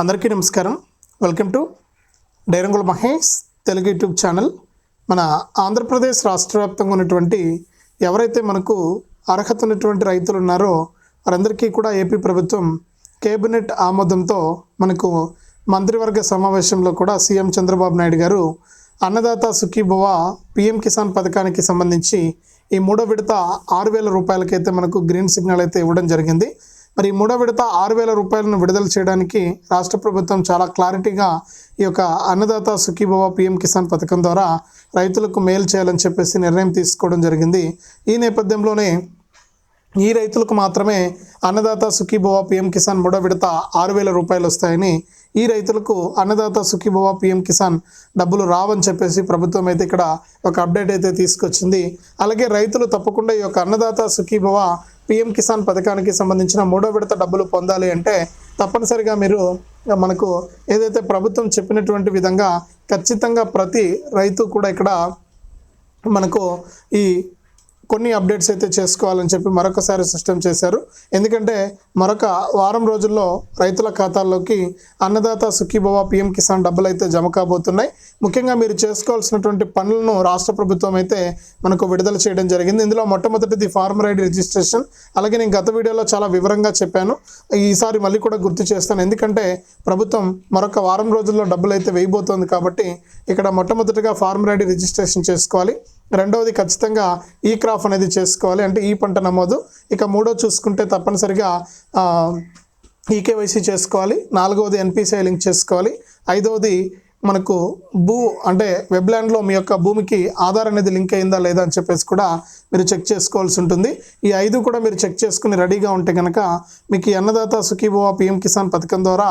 అందరికీ నమస్కారం. Welcome to డైరంగుల మహేష్ తెలుగు యూట్యూబ్ ఛానల్. మన ఆంధ్రప్రదేశ్ రాష్ట్ర వ్యాప్తంగా ఉన్నటువంటి ఎవరైతే మనకు అర్హత ఉన్నటువంటి రైతులు ఉన్నారో వారందరికీ కూడా ఏపీ ప్రభుత్వం కేబినెట్ ఆమోదంతో మనకు మంత్రివర్గ సమావేశంలో కూడా సీఎం చంద్రబాబు నాయుడు గారు అన్నదాత సుఖీభవ పిఎం కిసాన్ పథకానికి సంబంధించి ఈ మూడో విడత ఆరు వేల రూపాయలకైతే మనకు గ్రీన్ సిగ్నల్ అయితే ఇవ్వడం జరిగింది. మరి మూడో విడత ఆరు వేల రూపాయలను విడుదల చేయడానికి రాష్ట్ర ప్రభుత్వం చాలా క్లారిటీగా ఈ యొక్క అన్నదాత సుఖీభవ పిఎం కిసాన్ పథకం ద్వారా రైతులకు మేలు చేయాలని చెప్పేసి నిర్ణయం తీసుకోవడం జరిగింది. ఈ నేపథ్యంలోనే ఈ రైతులకు మాత్రమే అన్నదాత సుఖీభవ పిఎం కిసాన్ మూడో విడత ఆరు వేల రూపాయలు వస్తాయని ఈ రైతులకు అన్నదాత సుఖీభవ పిఎం కిసాన్ డబ్బులు రావని చెప్పేసి ప్రభుత్వం అయితే ఇక్కడ ఒక అప్డేట్ అయితే తీసుకొచ్చింది. అలాగే రైతులు తప్పకుండా ఈ యొక్క అన్నదాత సుఖీభవ పిఎం కిసాన్ పథకానికి సంబంధించిన మూడో విడత డబ్బులు పొందాలి అంటే తప్పనిసరిగా మీరు మనకు ఏదైతే ప్రభుత్వం చెప్పినటువంటి విధంగా ఖచ్చితంగా ప్రతి రైతు కూడా ఇక్కడ మనకు ఈ కొన్ని అప్డేట్స్ అయితే చేసుకోవాలని చెప్పి మరొకసారి సిస్టమ్ చేశారు. ఎందుకంటే మరొక వారం రోజుల్లో రైతుల ఖాతాల్లోకి అన్నదాత సుఖీభవ పిఎం కిసాన్ డబ్బులు అయితే జమ కాబోతున్నాయి. ముఖ్యంగా మీరు చేసుకోవాల్సినటువంటి పనులను రాష్ట్ర ప్రభుత్వం అయితే మనకు విడుదల చేయడం జరిగింది. ఇందులో మొట్టమొదటిది ఫార్మర్ ఐడి రిజిస్ట్రేషన్ అలాగే నేను గత వీడియోలో చాలా వివరంగా చెప్పాను. ఈసారి మళ్ళీ కూడా గుర్తు చేస్తాను. ఎందుకంటే ప్రభుత్వం మరొక వారం రోజుల్లో డబ్బులు అయితే వేయబోతోంది కాబట్టి ఇక్కడ మొట్టమొదటిగా ఫార్మర్ ఐడి రిజిస్ట్రేషన్ చేసుకోవాలి. రెండవది ఖచ్చితంగా ఈ క్రాప్ అనేది చేసుకోవాలి. అంటే ఈ పంట నమోదు. ఇక మూడో చూసుకుంటే తప్పనిసరిగా ఈకేవైసీ చేసుకోవాలి. నాలుగవది ఎన్పిసిఐ లింక్ చేసుకోవాలి. ఐదవది మనకు భూ అంటే వెబ్లాండ్లో మీ యొక్క భూమికి ఆధార్ అనేది లింక్ అయిందా లేదా అని చెప్పేసి కూడా మీరు చెక్ చేసుకోవాల్సి ఉంటుంది. ఈ ఐదు కూడా మీరు చెక్ చేసుకుని రెడీగా ఉంటే కనుక మీకు అన్నదాత సుఖీభవ పిఎం కిసాన్ పథకం ద్వారా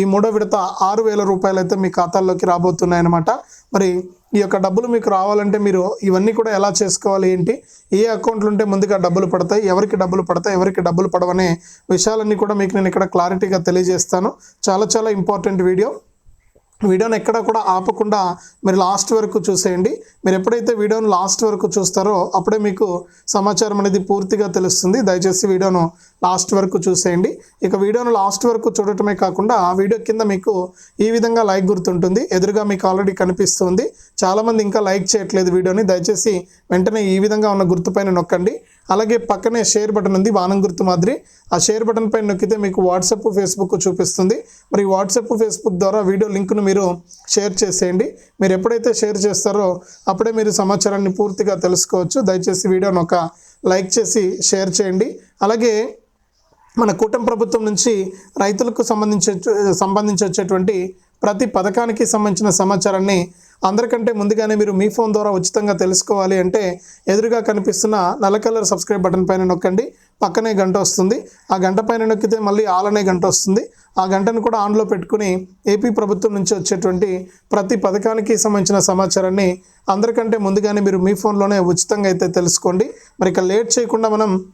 ఈ మూడో విడత ఆరు వేల రూపాయలు అయితే మీ ఖాతాల్లోకి రాబోతున్నాయన్నమాట. మరి ఈ యొక్క డబ్బులు మీకు రావాలంటే మీరు ఇవన్నీ కూడా ఎలా చేసుకోవాలి ఏంటి? ఏ అకౌంట్లు ఉంటే ముందుగా డబ్బులు పడతాయి? ఎవరికి డబ్బులు పడతాయి? ఎవరికి డబ్బులు పడవనే విషయాలన్నీ కూడా మీకు నేను ఇక్కడ క్లారిటీగా తెలియజేస్తాను. చాలా చాలా ఇంపార్టెంట్ వీడియో. వీడియోని ఎక్కడ కూడా ఆపకుండా మీరు లాస్ట్ వరకు చూసేయండి. మీరు ఎప్పుడైతే వీడియోను లాస్ట్ వరకు చూస్తారో అప్పుడే మీకు సమాచారం అనేది పూర్తిగా తెలుస్తుంది. దయచేసి వీడియోను లాస్ట్ వరకు చూసేయండి. ఇక వీడియోను లాస్ట్ వరకు చూడటమే కాకుండా ఆ వీడియో కింద మీకు ఈ విధంగా లైక్ గుర్తుంటుంది. ఎదురుగా మీకు ఆల్రెడీ కనిపిస్తుంది. చాలామంది ఇంకా లైక్ చేయట్లేదు వీడియోని. దయచేసి వెంటనే ఈ విధంగా ఉన్న గుర్తుపైన నొక్కండి. అలాగే పక్కనే షేర్ బటన్ ఉంది బాణం గుర్తు మాదిరి. ఆ షేర్ బటన్ పైన నొక్కితే మీకు వాట్సాప్ ఫేస్బుక్ చూపిస్తుంది. మరి వాట్సాప్ ఫేస్బుక్ ద్వారా వీడియో లింక్ను మీరు షేర్ చేసేయండి. మీరు ఎప్పుడైతే షేర్ చేస్తారో అప్పుడే మీరు సమాచారాన్ని పూర్తిగా తెలుసుకోవచ్చు. దయచేసి వీడియోను ఒక లైక్ చేసి షేర్ చేయండి. అలాగే మన కూటమి ప్రభుత్వం నుంచి రైతులకు సంబంధించి సంబంధించి వచ్చేటువంటి ప్రతి పథకానికి సంబంధించిన సమాచారాన్ని అందరికంటే ముందుగానే మీరు మీ ఫోన్ ద్వారా ఉచితంగా తెలుసుకోవాలి అంటే ఎదురుగా కనిపిస్తున్న నల్ల కలర్ సబ్స్క్రైబ్ బటన్ పైన నొక్కండి. పక్కనే గంట వస్తుంది. ఆ గంట పైన నొక్కితే మళ్ళీ ఆల్ అనే గంట వస్తుంది. ఆ గంటను కూడా ఆన్లో పెట్టుకుని ఏపీ ప్రభుత్వం నుంచి వచ్చేటువంటి ప్రతి పథకానికి సంబంధించిన సమాచారాన్ని అందరికంటే ముందుగానే మీరు మీ ఫోన్లోనే ఉచితంగా అయితే తెలుసుకోండి. మరి ఇక లేట్ చేయకుండా మనం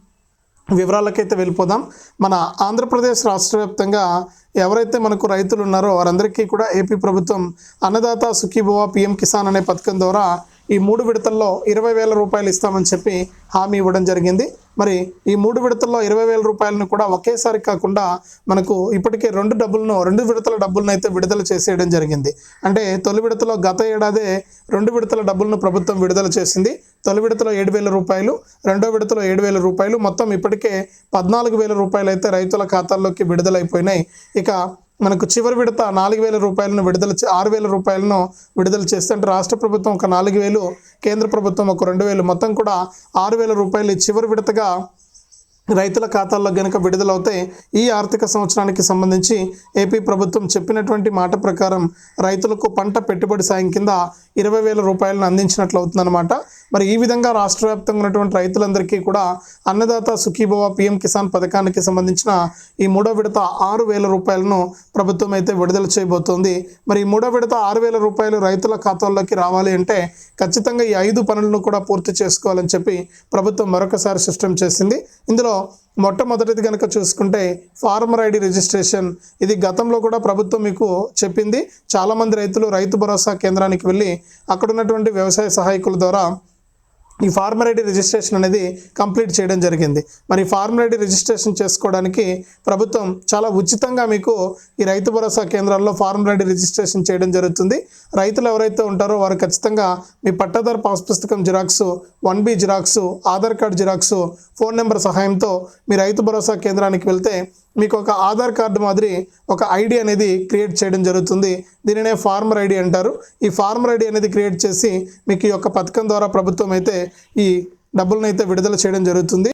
వివరాలకైతే వెళ్ళిపోదాం. మన ఆంధ్రప్రదేశ్ రాష్ట్ర వ్యాప్తంగా ఎవరైతే మనకు రైతులు ఉన్నారో వారందరికీ కూడా ఏపీ ప్రభుత్వం అన్నదాత సుఖీభవ పిఎం కిసాన్ అనే పథకం ద్వారా ఈ మూడు విడతల్లో ఇరవై వేల రూపాయలు ఇస్తామని చెప్పి హామీ ఇవ్వడం జరిగింది. మరి ఈ మూడు విడతల్లో ఇరవై వేల రూపాయలను కూడా ఒకేసారి కాకుండా మనకు ఇప్పటికే రెండు డబ్బులను రెండు విడతల డబ్బులను అయితే విడుదల చేసేయడం జరిగింది. అంటే తొలి విడతలో గత ఏడాదే రెండు విడతల డబ్బులను ప్రభుత్వం విడుదల చేసింది. తొలి విడతలో ఏడు వేల రూపాయలు రెండో విడతలో ఏడు వేల రూపాయలు. మొత్తం ఇప్పటికే పద్నాలుగు వేల రూపాయలు అయితే రైతుల ఖాతాల్లోకి విడుదలైపోయినాయి. ఇక మనకు చివరి విడత నాలుగు వేల రూపాయలను విడుదల చే- ఆరు వేల రూపాయలను విడుదల చేస్తే అంటే రాష్ట్ర ప్రభుత్వం ఒక నాలుగు వేలు కేంద్ర ప్రభుత్వం ఒక రెండు వేలు. మొత్తం కూడా ఆరు వేల రూపాయలు చివరి విడతగా రైతుల ఖాతాల్లో గనుక విడుదలవుతే ఈ ఆర్థిక సంవత్సరానికి సంబంధించి ఏపీ ప్రభుత్వం చెప్పినటువంటి మాట ప్రకారం రైతులకు పంట పెట్టుబడి సాయం కింద ఇరవై వేల రూపాయలను అందించినట్లు అవుతుందన్నమాట. మరి ఈ విధంగా రాష్ట్ర వ్యాప్తంగా ఉన్నటువంటి రైతులందరికీ కూడా అన్నదాత సుఖీభవ పిఎం కిసాన్ పథకానికి సంబంధించిన ఈ మూడో విడత ఆరు వేల రూపాయలను ప్రభుత్వం అయితే విడుదల చేయబోతోంది. మరి ఈ మూడో విడత ఆరు వేల రూపాయలు రైతుల ఖాతాల్లోకి రావాలి అంటే ఖచ్చితంగా ఈ ఐదు పనులను కూడా పూర్తి చేసుకోవాలని చెప్పి ప్రభుత్వం మరొకసారి సిస్టమ్ చేసింది. ఇందులో మొట్టమొదటిది కనుక చూసుకుంటే ఫార్మర్ ఐడి రిజిస్ట్రేషన్. ఇది గతంలో కూడా ప్రభుత్వం మీకు చెప్పింది. చాలామంది రైతులు రైతు భరోసా కేంద్రానికి వెళ్ళి అక్కడ ఉన్నటువంటి వ్యవసాయ సహాయకుల ద్వారా ఈ ఫార్మర్ ఐడి రిజిస్ట్రేషన్ అనేది కంప్లీట్ చేయడం జరిగింది. మరి ఫార్మర్ ఐడి రిజిస్ట్రేషన్ చేసుకోవడానికి ప్రభుత్వం చాలా ఉచితంగా మీకు ఈ రైతు భరోసా కేంద్రాల్లో ఫార్మర్ ఐడి రిజిస్ట్రేషన్ చేయడం జరుగుతుంది. రైతులు ఎవరైతే ఉంటారో వారు ఖచ్చితంగా మీ పట్టాదారు పాస్ పుస్తకం xerox one B xerox Aadhaar card xerox phone number సహాయంతో మీ రైతు భరోసా కేంద్రానికి వెళ్తే మీకు ఒక ఆధార్ కార్డు మాదిరి ఒక ఐడి అనేది క్రియేట్ చేయడం జరుగుతుంది. దీనినే ఫార్మర్ ఐడి అంటారు. ఈ ఫార్మర్ ఐడి అనేది క్రియేట్ చేసి మీకు ఈ యొక్క పథకం ద్వారా ప్రభుత్వం అయితే ఈ డబ్బులను అయితే విడుదల చేయడం జరుగుతుంది.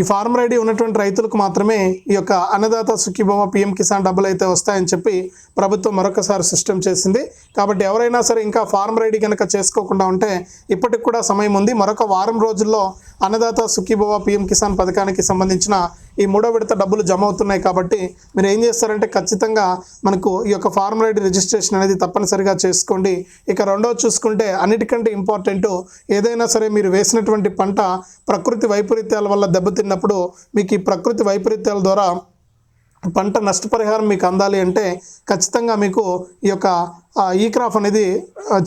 ఈ ఫార్మర్ ఐడి ఉన్నటువంటి రైతులకు మాత్రమే ఈ యొక్క అన్నదాత సుఖీభవ పిఎం కిసాన్ డబ్బులు అయితే వస్తాయని చెప్పి ప్రభుత్వం మరొకసారి సిస్టమ్ చేసింది. కాబట్టి ఎవరైనా సరే ఇంకా ఫార్మర్ ఐడి కనుక చేసుకోకుండా ఉంటే ఇప్పటికి కూడా సమయం ఉంది. మరొక వారం రోజుల్లో అన్నదాత సుఖీభవ పిఎం కిసాన్ పథకానికి సంబంధించిన ఈ మూడో విడత డబ్బులు జమ అవుతున్నాయి కాబట్టి మీరు ఏం చేస్తారంటే ఖచ్చితంగా మనకు ఈ యొక్క ఫార్మర్ ఐడి రిజిస్ట్రేషన్ అనేది తప్పనిసరిగా చేసుకోండి. ఇక రెండోది చూసుకుంటే అన్నిటికంటే ఇంపార్టెంట్ ఏదైనా సరే మీరు వేసినటువంటి పంట ప్రకృతి వైపరీత్యాల వల్ల దెబ్బతిన్నప్పుడు మీకు ఈ ప్రకృతి వైపరీత్యాల ద్వారా పంట నష్టపరిహారం మీకు అందాలి అంటే ఖచ్చితంగా మీకు ఈ యొక్క ఈ క్రాఫ్ అనేది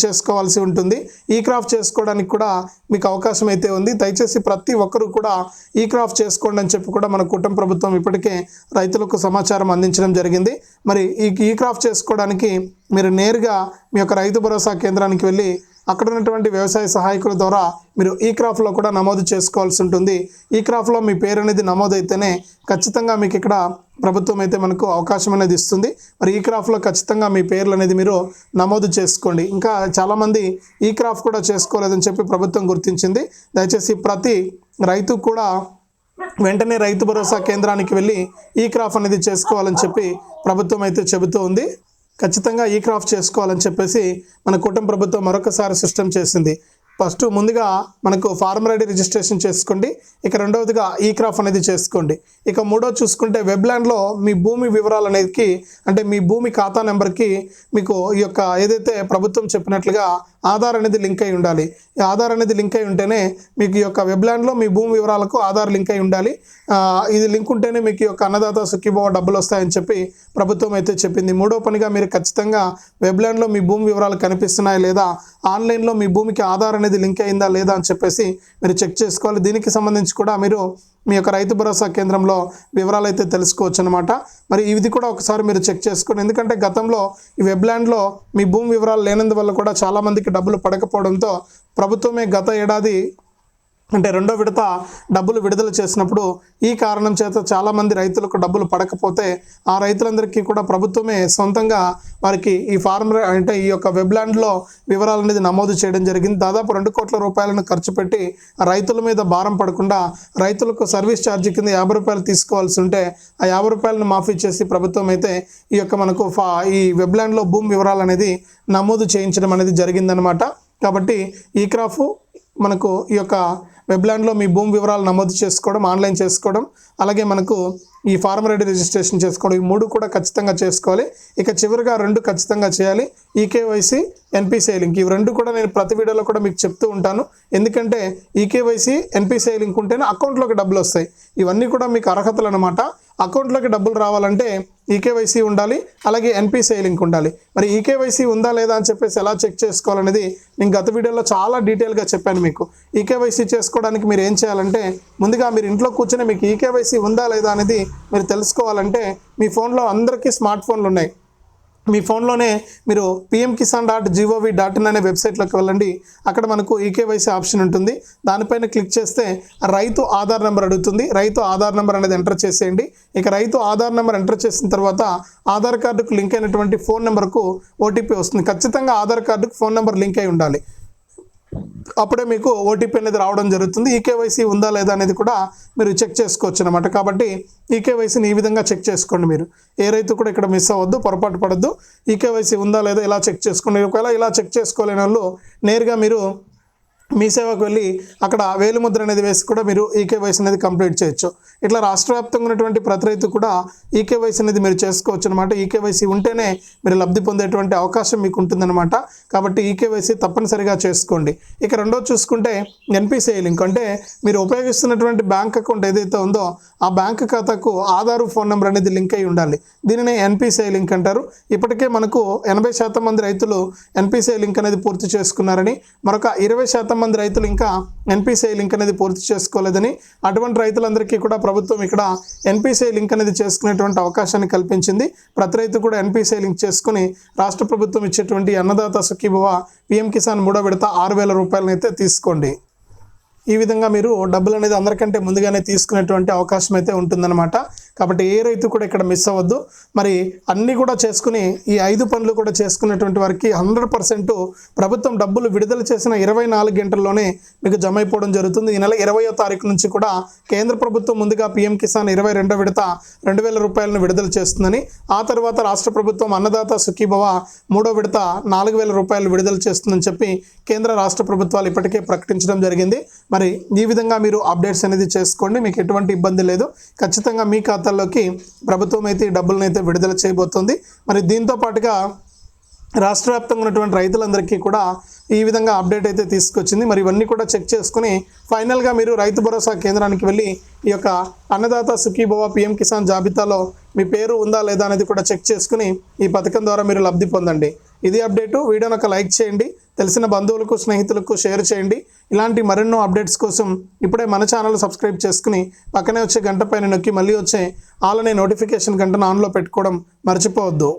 చేసుకోవాల్సి ఉంటుంది. ఈ క్రాఫ్ చేసుకోవడానికి కూడా మీకు అవకాశం అయితే ఉంది. దయచేసి ప్రతి ఒక్కరూ కూడా ఈ క్రాఫ్ చేసుకోండి అని చెప్పి కూడా మన కుటుంబ ప్రభుత్వం ఇప్పటికే రైతులకు సమాచారం అందించడం జరిగింది. మరి ఈ ఈ క్రాఫ్ చేసుకోవడానికి మీరు నేరుగా మీ యొక్క రైతు భరోసా కేంద్రానికి వెళ్ళి అక్కడ ఉన్నటువంటి వ్యవసాయ సహాయకుల ద్వారా మీరు ఈ క్రాఫ్లో కూడా నమోదు చేసుకోవాల్సి ఉంటుంది. ఈ క్రాఫ్లో మీ పేరు అనేది నమోదైతేనే ఖచ్చితంగా మీకు ఇక్కడ ప్రభుత్వం అయితే మనకు అవకాశం అనేది ఇస్తుంది. మరి ఈ క్రాఫ్ట్లో ఖచ్చితంగా మీ పేర్లు అనేది మీరు నమోదు చేసుకోండి. ఇంకా చాలామంది ఈ క్రాఫ్ కూడా చేసుకోలేదని చెప్పి ప్రభుత్వం గుర్తించింది. దయచేసి ప్రతి రైతు కూడా వెంటనే రైతు భరోసా కేంద్రానికి వెళ్ళి ఈ క్రాఫ్ అనేది చేసుకోవాలని చెప్పి ప్రభుత్వం అయితే చెబుతూ ఉంది ఖచ్చితంగా ఈ క్రాఫ్ట్ చేసుకోవాలని చెప్పేసి మన కుటుంబ ప్రభుత్వం మరొకసారి సిస్టమ్ చేసింది. ఫస్ట్ ముందుగా మనకు ఫార్మర్ ఐడి రిజిస్ట్రేషన్ చేసుకోండి. ఇక రెండవదిగా ఈ క్రాఫ్ అనేది చేసుకోండి. ఇక మూడో చూసుకుంటే వెబ్లాండ్లో మీ భూమి వివరాలు అనేది అంటే మీ భూమి ఖాతా నెంబర్కి మీకు ఈ యొక్క ఏదైతే ప్రభుత్వం చెప్పినట్లుగా ఆధార్ అనేది లింక్ అయి ఉండాలి. ఈ ఆధార్ అనేది లింక్ అయి ఉంటేనే మీకు ఈ యొక్క వెబ్లాండ్లో మీ భూమి వివరాలకు ఆధార్ లింక్ అయి ఉండాలి. ఇది లింక్ ఉంటేనే మీకు ఈ యొక్క అన్నదాత సుఖీభవ డబ్బులు వస్తాయని చెప్పి ప్రభుత్వం అయితే చెప్పింది. మూడో పనిగా మీరు ఖచ్చితంగా వెబ్లాండ్లో మీ భూమి వివరాలు కనిపిస్తున్నాయా లేదా ఆన్లైన్లో మీ భూమికి ఆధార్ అనేది లింక్ అయిందా లేదా అని చెప్పేసి మీరు చెక్ చేసుకోవాలి. దీనికి సంబంధించి కూడా మీరు మీ యొక్క రైతు భరోసా కేంద్రంలో వివరాలు అయితే తెలుసుకోవచ్చు అనమాట మరి ఇది కూడా ఒకసారి మీరు చెక్ చేసుకోండి ఎందుకంటే గతంలో ఈ వెబ్లాండ్లో మీ భూమి వివరాలు లేనందువల్ల కూడా చాలామందికి డబ్బులు పడకపోవడంతో ప్రభుత్వమే గత ఏడాది అంటే రెండో విడత డబ్బులు విడుదల చేసినప్పుడు ఈ కారణం చేత చాలామంది రైతులకు డబ్బులు పడకపోతే ఆ రైతులందరికీ కూడా ప్రభుత్వమే సొంతంగా వారికి ఈ ఫార్మర్ అంటే ఈ యొక్క వెబ్లాండ్లో వివరాలు అనేది నమోదు చేయడం జరిగింది. దాదాపు రెండు కోట్ల రూపాయలను ఖర్చు పెట్టి రైతుల మీద భారం పడకుండా రైతులకు సర్వీస్ ఛార్జీ కింద యాభై రూపాయలు తీసుకోవాల్సి ఉంటే ఆ యాభై రూపాయలను మాఫీ చేసి ప్రభుత్వం అయితే ఈ యొక్క మనకు ఫా ఈ వెబ్లాండ్లో భూమి వివరాలు అనేది నమోదు చేయించడం అనేది జరిగిందనమాట కాబట్టి ఈ క్రాఫ్ మనకు ఈ యొక్క వెబ్లాండ్లో మీ భూమి వివరాలు నమోదు చేసుకోవడం ఆన్లైన్ చేసుకోవడం అలాగే మనకు ఈ ఫార్మర్ ఐడి రిజిస్ట్రేషన్ చేసుకోవడం ఈ మూడు కూడా ఖచ్చితంగా చేసుకోవాలి. ఇక చివరిగా రెండు ఖచ్చితంగా చేయాలి. EKYC NPCI link. ఇవి రెండు కూడా నేను ప్రతి వీడియోలో కూడా మీకు చెప్తూ ఉంటాను. ఎందుకంటే ఈకేవైసీ ఎన్పిసిఐ లింక్ ఉంటేనే అకౌంట్లోకి డబ్బులు వస్తాయి. ఇవన్నీ కూడా మీకు అర్హతలు అనమాట అకౌంట్లోకి డబ్బులు రావాలంటే ఈకేవైసీ ఉండాలి అలాగే ఎన్పిసిఐ లింక్ ఉండాలి. మరి ఈకేవైసీ ఉందా లేదా అని చెప్పేసి ఎలా చెక్ చేసుకోవాలనేది నేను గత వీడియోలో చాలా డీటెయిల్గా చెప్పాను మీకు. ఈకేవైసీ చేసుకోవడానికి మీరు ఏం చేయాలంటే ముందుగా మీరు ఇంట్లో కూర్చొని మీకు ఈకేవైసీ ఉందా లేదా అనేది మీరు తెలుసుకోవాలంటే మీ ఫోన్లో అందరికీ స్మార్ట్ ఫోన్లు ఉన్నాయి. మీ ఫోన్లోనే మీరు PM Kisan dot gov dot in అనే వెబ్సైట్లోకి వెళ్ళండి. అక్కడ మనకు ఈకేవైసీ ఆప్షన్ ఉంటుంది. దానిపైన క్లిక్ చేస్తే రైతు ఆధార్ నెంబర్ అడుగుతుంది. రైతు ఆధార్ నెంబర్ అనేది ఎంటర్ చేసేయండి. ఇక రైతు ఆధార్ నెంబర్ ఎంటర్ చేసిన తర్వాత ఆధార్ కార్డుకు లింక్ అయినటువంటి ఫోన్ నెంబర్కు ఓటీపీ వస్తుంది. ఖచ్చితంగా ఆధార్ కార్డుకు ఫోన్ నెంబర్ లింక్ అయి ఉండాలి. అప్పుడే మీకు ఓటీపీ అనేది రావడం జరుగుతుంది. ఈకేవైసీ ఉందా లేదా అనేది కూడా మీరు చెక్ చేసుకోవచ్చు అనమాట కాబట్టి ఈకేవైసీని ఈ విధంగా చెక్ చేసుకోండి మీరు. ఏ రైతు కూడా ఇక్కడ మిస్ అవ్వద్దు పొరపాటు పడద్దు. ఈకేవైసీ ఉందా లేదా ఇలా చెక్ చేసుకోండి. ఒకవేళ ఇలా చెక్ చేసుకోలేని వాళ్ళు నేరుగా మీరు మీ సేవకు వెళ్ళి అక్కడ వేలిముద్ర అనేది వేసి కూడా మీరు ఈకేవైసీ అనేది కంప్లీట్ చేయొచ్చు. ఇట్లా రాష్ట్ర వ్యాప్తంగా ఉన్నటువంటి ప్రతి రైతు కూడా ఈకేవైసీ అనేది మీరు చేసుకోవచ్చు అనమాట ఈకేవైసీ ఉంటేనే మీరు లబ్ధి పొందేటువంటి అవకాశం మీకు ఉంటుందన్నమాట. కాబట్టి ఈకేవైసీ తప్పనిసరిగా చేసుకోండి. ఇక రెండో చూసుకుంటే ఎన్పిసిఐ లింక్ అంటే మీరు ఉపయోగిస్తున్నటువంటి బ్యాంక్ అకౌంట్ ఏదైతే ఉందో ఆ బ్యాంక్ ఖాతాకు ఆధారు ఫోన్ నెంబర్ అనేది లింక్ అయి ఉండాలి. దీనినే ఎన్పిసిఐ లింక్ అంటారు. ఇప్పటికే మనకు ఎనభై శాతం మంది రైతులు ఎన్పిసిఐ లింక్ అనేది పూర్తి చేసుకున్నారని మరొక ఇరవై శాతం మంది రైతులు ఇంకా ఎన్పిసిఐ లింక్ అనేది పూర్తి చేసుకోలేదని అటువంటి రైతులందరికీ కూడా ప్రభుత్వం ఇక్కడ ఎన్పిసిఐ లింక్ అనేది చేసుకునేటువంటి అవకాశాన్ని కల్పించింది. ప్రతి రైతు కూడా ఎన్పిసిఐ లింక్ చేసుకుని రాష్ట్ర ప్రభుత్వం ఇచ్చేటువంటి అన్నదాత సుఖీభవ పిఎం కిసాన్ మూడో విడత ఆరు వేల రూపాయలనైతే తీసుకోండి. ఈ విధంగా మీరు డబ్బులు అనేది అందరికంటే ముందుగానే తీసుకునేటువంటి అవకాశం అయితే ఉంటుందన్నమాట. కాబట్టి ఏ రైతు కూడా ఇక్కడ మిస్ అవ్వద్దు. మరి అన్నీ కూడా చేసుకుని ఈ ఐదు పనులు కూడా చేసుకునేటువంటి వారికి హండ్రెడ్ పర్సెంట్ ప్రభుత్వం డబ్బులు విడుదల చేసిన ఇరవై నాలుగు గంటల్లోనే మీకు జమ అయిపోవడం జరుగుతుంది. ఈ నెల ఇరవయో తారీఖు నుంచి కూడా కేంద్ర ప్రభుత్వం ముందుగా పీఎం కిసాన్ ఇరవై రెండో విడత రెండు వేల రూపాయలను విడుదల చేస్తుందని ఆ తర్వాత రాష్ట్ర ప్రభుత్వం అన్నదాత సుఖీభవ మూడో విడత నాలుగు వేల రూపాయలు విడుదల చేస్తుందని చెప్పి కేంద్ర రాష్ట్ర ప్రభుత్వాలు ఇప్పటికే ప్రకటించడం జరిగింది. మరి ఈ విధంగా మీరు అప్డేట్స్ అనేది చేసుకోండి. మీకు ఎటువంటి ఇబ్బంది లేదు. ఖచ్చితంగా మీ ఖాతాల్లోకి ప్రభుత్వం అయితే ఈ డబ్బులను అయితే విడుదల చేయబోతుంది. మరి దీంతో పాటుగా రాష్ట్ర వ్యాప్తంగా ఉన్నటువంటి రైతులందరికీ కూడా ఈ విధంగా అప్డేట్ అయితే తీసుకొచ్చింది. మరి ఇవన్నీ కూడా చెక్ చేసుకుని ఫైనల్గా మీరు రైతు భరోసా కేంద్రానికి వెళ్ళి ఈ యొక్క అన్నదాత సుఖీభవ పిఎం కిసాన్ జాబితాలో మీ పేరు ఉందా లేదా అనేది కూడా చెక్ చేసుకుని ఈ పథకం ద్వారా మీరు లబ్ధి పొందండి. ఇది అప్డేటు వీడియోని ఒక లైక్ చేయండి. తెలిసిన బంధువులకు స్నేహితులకు షేర్ చేయండి. ఇలాంటి మరెన్నో అప్డేట్స్ కోసం ఇప్పుడే మన ఛానల్ సబ్స్క్రైబ్ చేసుకుని పక్కనే వచ్చే గంట పైన నొక్కి మళ్ళీ వచ్చే ఆల్ అనే నోటిఫికేషన్ గంటను ఆన్లో పెట్టుకోవడం మర్చిపోవద్దు.